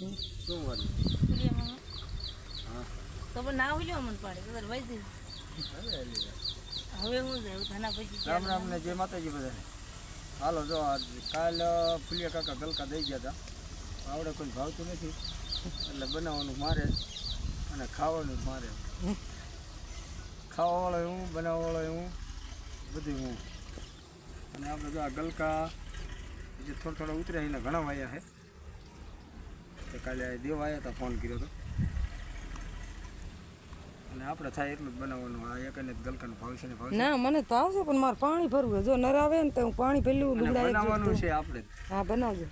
શું? વળી હા. ખબર ના હોય મને પાડે ખબર ભાઈ દે હવે હું જાય થાના પછી રામ રામ ને જય માતાજી બધાને. હાલો જો આજ કાલ ફુલિયા કાકા ગલકા દઈ ગયા હતા આવડે કોઈ ભાવતું નથી. એટલે બનાવવાનું મારે અને ખાવાનું મારે મારે. ખાવાવાળો હું બનાવવાવાળો હું બધું હું. અને આપણે જો આ ગલકા જે થોડા થોડા ઉતર્યા એના ઘણા વાયા છે. તો કાલે દેવા આવ્યા હતા ફોન કર્યો હતો અને આપણે થાય એટલું જ બનાવવાનું. આ એક અને ગલકાનું ભાવશે ને ભાવશે. ના મને તો આવશે પણ મારે પાણી ભરવું. જો નર આવે ને તો હું પાણી પેલું અને લુગડા બનાવવાનું છે આપણે. હા બનાવજો.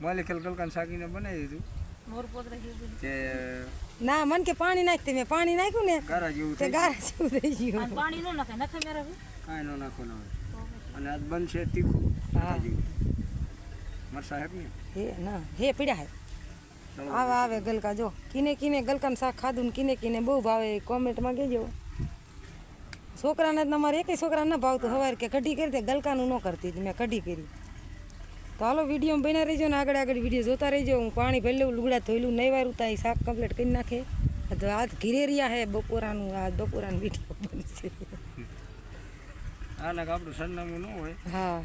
માલિકેલ ગલકાન સાગીને બનાવી દીધું ના મન કે પાણી નાખતે મેં પાણી નાખ્યું ને ગારા જેવું તે થઈ ગારા જેવું થઈ ગયું. અને પાણી નો નાખે નાખે મેરા કાંઈ નો નાખો ના અને આજ છે તીખું. હા. જેવું. મરસા હે ને હે ના હે પીડા હે. આવે આવે ગલકા જો. કિને કિને ગલકાનું શાક ખાધું ને કિને કિને બહુ ભાવે કોમેન્ટમાં કહેજો. છોકરાને જ તમારે એકેય છોકરા ન ભાવતું. સવારે કે કઢી કરી દે ગલકાનું ન કરતી હતી, મેં કઢી કરી. તો હાલો વીડિયો બન્યા રહીજો ને આગળ આગળ વીડિયો જોતા રહીજો. હું પાણી ભરી લઉં લુગડા ધોઈલું નહીં વાર ઉતા શાક કમ્પ્લીટ કરી નાખે. તો આજ ઘીરે રહ્યા હે બપોરાનું આ બપોરાનું વીડિયો બનશે આના આપણું સરનામું ન હોય. હા.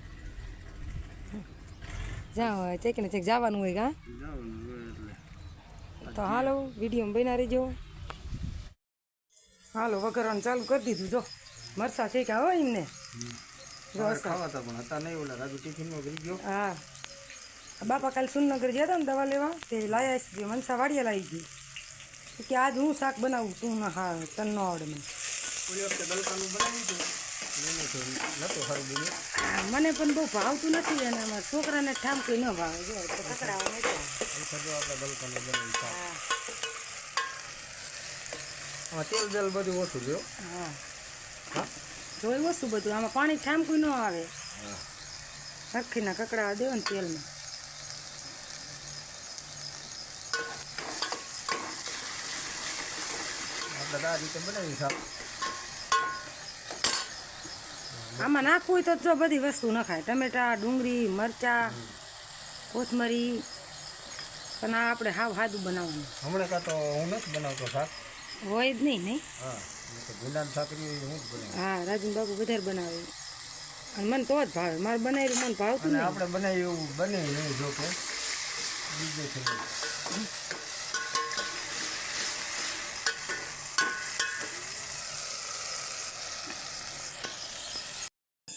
જ્યાં હોય ચેક ને ચેક જવાનું હોય કા જવાનું. હોય એટલે તો હાલો વીડિયો બના રહીજો. હાલો વઘારવાનું ચાલુ કરી દીધું જો. મરસા શેકા હોય એમને. હા બાપા કાલે સુનનગર ગયા હતા ને દવા લેવા તે લાયા છે મનસા વાડીએ લાવી ગઈ. કે આજ હું શાક બનાવું તું ના હા તને ન આવડે મને. મને પણ બહુ ભાવતું નથી અને અમારા છોકરાને ઠામ કોઈ ન ભાવે. જો નથી તેલ જેલ બધું ઓછું જો હા. જોઈ વસ્તુ બધું. આમાં પાણી ઠામકું ન આવે. સરખીના કકડા દેવો ને તેલમાં. આપણે આ રીતે બનાવી શાક આમાં નાખવું હોય તો જો બધી વસ્તુ નખાય. ટમેટા ડુંગળી મરચાં કોથમરી. પણ આ આપણે હાવ સાદું બનાવવાનું. હમણાં કાં તો હું નથી બનાવતો શાક? હોય જ નહીં નહીં હા એ હું જ હા રાજન બાબુ વધારે બનાવે. અને મને તો જ ભાવે. મારે બનાવેલું મને ભાવતું આપણે બનાવ્યું એવું બને નહીં જો કે. બીજે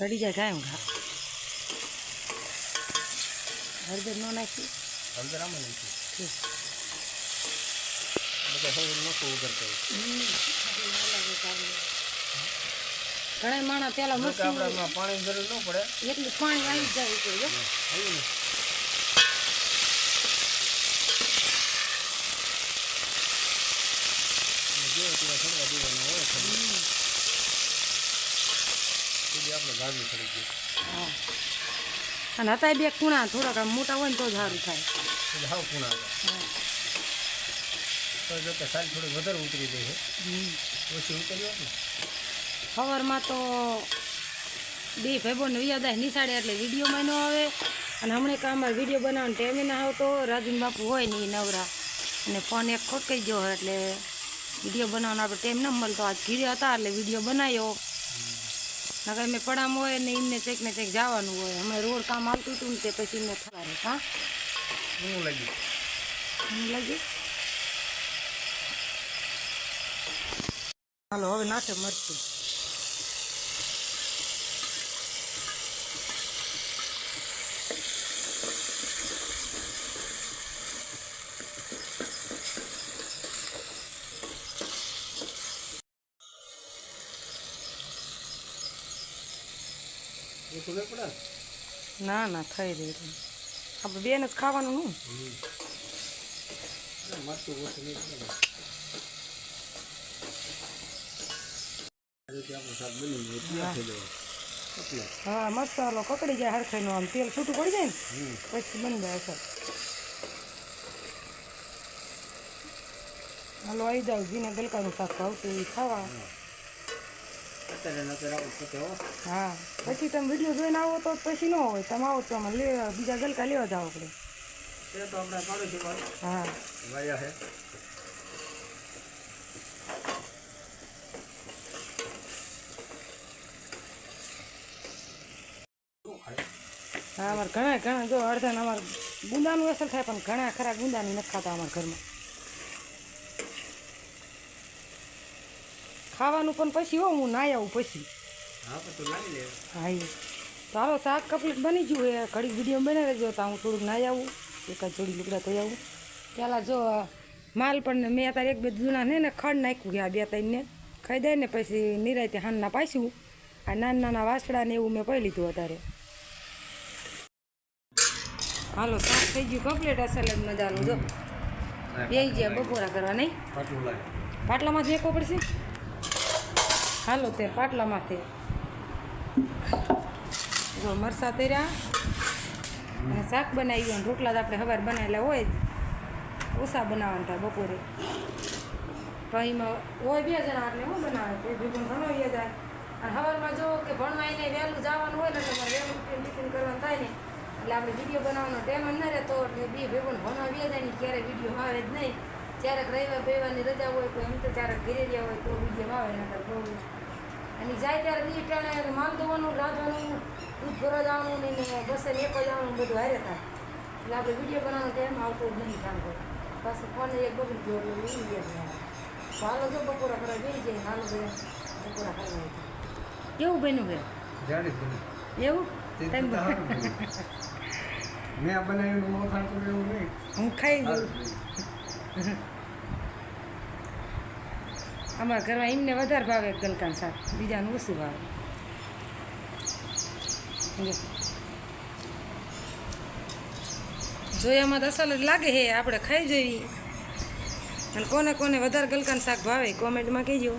સડી જાય કાયમ ઘા હળદર ન નાખી. હળદર આમાં નાખી. ઘણા પેલા મસ્ત પાણીની જરૂર ન પડે. એટલું પાણી આવી જાય ઉપર જો. આવ્યું ને. અને જે એટલા છોડવા દેવાના હોય છે સુધી આપણે ગાડું ચડી ગયું હા અને હતા બે ખૂણા થોડાક આમ મોટા હોય ને તો સારું થાય. ખબરમાં હાવ તો જો કે સારી થોડી વધારે ઉતરી જાય છે. ઓછી ઉતરી હોત ને? સવારમાં તો બે ભાઈબંધ વિયાદાય નિશાળે એટલે વિડીયોમાં ન આવે. અને હમણાં કામમાં વીડિયો બનાવવાનો ટાઈમે ના આવતો. રાજુન બાપુ હોય ને નવરા. અને ફોન એક ખોટકાઈ ગયો એટલે વીડિયો બનાવવાનો આપણે ટાઈમ ન મળતો. આજ ઘીરે હતા એટલે વીડિયો બનાવ્યો. નકર મેં પડામ હોય ને એમને ચેક ને ચેક જવાનું હોય. અમે રોડ કામ આવતું હતું ને તે પછી એમને થવા રહે હા? શું લાગ્યું? હું લાગે હાલો હવે નાખે મરચું. નહીં પડે? ને? ના ના થઈ રહ્યું આપણે બેન જ ખાવાનું હું ના, ઓછું નહીં ને. હા મસાલો કકડી જાય હરખાઈનો આમ તેલ છૂટું પડી જાય ને પછી બની જાય સર હાલો આવી જાવ જીને ગલકાનું શાક આવતું એ ખાવા. અત્યારે ને આવું થતું હો હા. પછી તમે વીડિયો જોઈને આવો તો પછી ન હોય. તમે આવો તો અમે બીજા ગલકા લેવા જાઓ આપણે. તો હા. વાયા છે હા અમારે ઘણા ઘણા જો અડધા અમારે ગુંદાનું અસર થાય પણ ઘણા ખરા ગુંદાની નથી ખાતા અમારા ઘરમાં. ખાવાનું પણ પછી હો હું નાઈ આવું પછી. હા એ. તો શાક કપલીટ બની ગયું એ ઘડીક વીડિયો બનાવી રહેજો તો હું થોડુંક નાઈ આવું. એકાદ જોડી લુગડા થઈ આવું. પહેલાં જો માલ પણ મેં અત્યારે એક બે જૂના ને ને ખડ નાખ્યું ગયા બે ત્રણને ખાઈ દે ને પછી નિરાયતે હાનના પાસું આ નાના નાના વાસડા ને એવું મેં પહી લીધું અત્યારે. હાલો શાક થઈ ગયું કમ્પ્લીટ. અસલ જ મજાનું જો. બે ગયા બપોરા કરવા નહીં? પાટલામાં ફેંકવો પડશે હાલો તે પાટલામાંથી. જો મરસા તર્યા, અને શાક બનાવ્યું અને રોટલા તો આપણે હવાર બનાવેલા હોય જ. ઓછા બનાવવાના હતા બપોરે. પહીમાં હોય બે જણા એટલે શું બનાવે? તે ભેગું ભણાવીએ જાય. અને હવારમાં જો કે ભણવા એને વહેલું જવાનું હોય ને તમારે વહેલું ટિફિન કરવાનું થાય ને. એટલે આપણે વીડિયો બનાવવાનો ટાઈમ જ રહે રહેતો, એટલે બે ભેગું ભણવા બે જાય ને, ક્યારે વીડિયો આવે જ નહીં. ક્યારેક રવિવાર રવિવારની રજા હોય તો એમ તો ક્યારેક ઘરે રહ્યા હોય તો બીજે આવે નકર બહુ. અને જાય ત્યારે બીજી ટાણે માલ ધોવાનું રાંધવાનું દૂધ ભરવા જવાનું ને બસે ને એક જવાનું બધું હારે થાય. એટલે આપણે વીડિયો બનાવવાનો ટાઈમ આવતો જ નહીં કામ કરે પાછું ફોન એક બગડી ગયો એટલે એ ગયા હાલો જો બપોરા કરવા જઈ જાય હાલો ભાઈ બપોરા કરવા કેવું બન્યું કે? એવું. મેં બનાવ્યું હું ખાઈ ગયું. અમારા ઘરમાં એમને વધારે ભાવે ગલકાન શાક, બીજાનું ઓછું ભાવે. જોયામાં તો અસલ જ લાગે હે, આપણે ખાઈ જોઈએ અને કોને કોને વધારે ગલકાન શાક ભાવે કોમેન્ટમાં કહેજો.